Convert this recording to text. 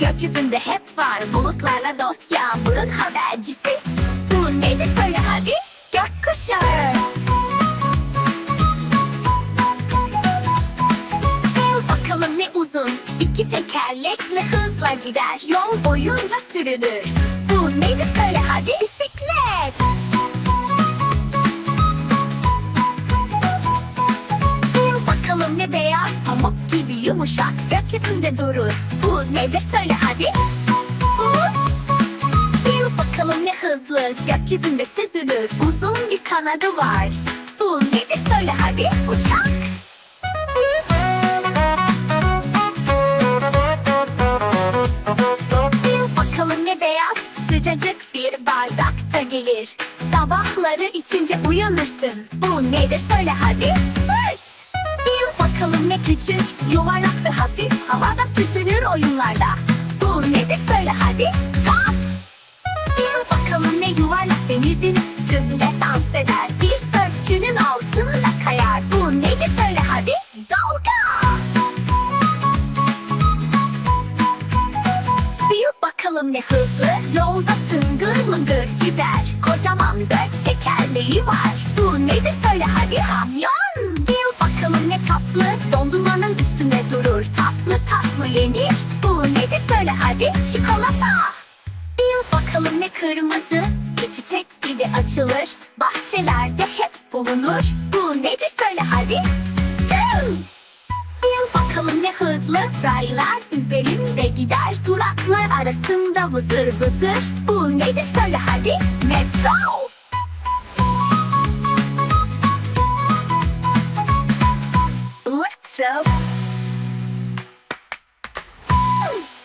Gökyüzünde hep var. Bulutlarla dost yağmurun habercisi. Bu nedir söyle hadi. Gökkuşağı. Bakalım ne uzun. İki tekerlekle hızla gider. Yol boyunca sürülür Bu nedir söyle hadi. Bisiklet. Bakalım ne beyaz pamuk gibi yumuşak Gökyüzünde durur. Bu nedir? Söyle hadi. Bulut Bil bakalım ne hızlı gökyüzünde süzülür. Uzun bir kanadı var. Bu nedir? Söyle hadi. Uçak. Bakalım ne beyaz sıcacık bir bardakta gelir. Sabahları içince uyanırsın. Bu nedir? Söyle hadi ne küçük yuvarlak ve hafif. Havada süzülür oyunlarda. Bu nedir söyle hadi. Top Bil bakalım ne yuvarlak denizin üstünde dans eder. Bir sörfçünün altında kayar. Bu nedir söyle hadi. Dalga! Bil bakalım ne hızlı Yolda tıngır mıngır gider. Kocaman dört tekerleği var. Bu nedir söyle hadi. Kamyon Tatlı yenir Bu nedir? Söyle hadi. Çikolata. Bil bakalım ne kırmızı? Bir çiçek gibi açılır. Bahçelerde hep bulunur. Bu nedir? Söyle hadi. Bil bakalım ne hızlı raylar üzerinde gider. Duraklar arasında vızır vızır. Bu nedir? Söyle hadi. Metro. Metro Woo!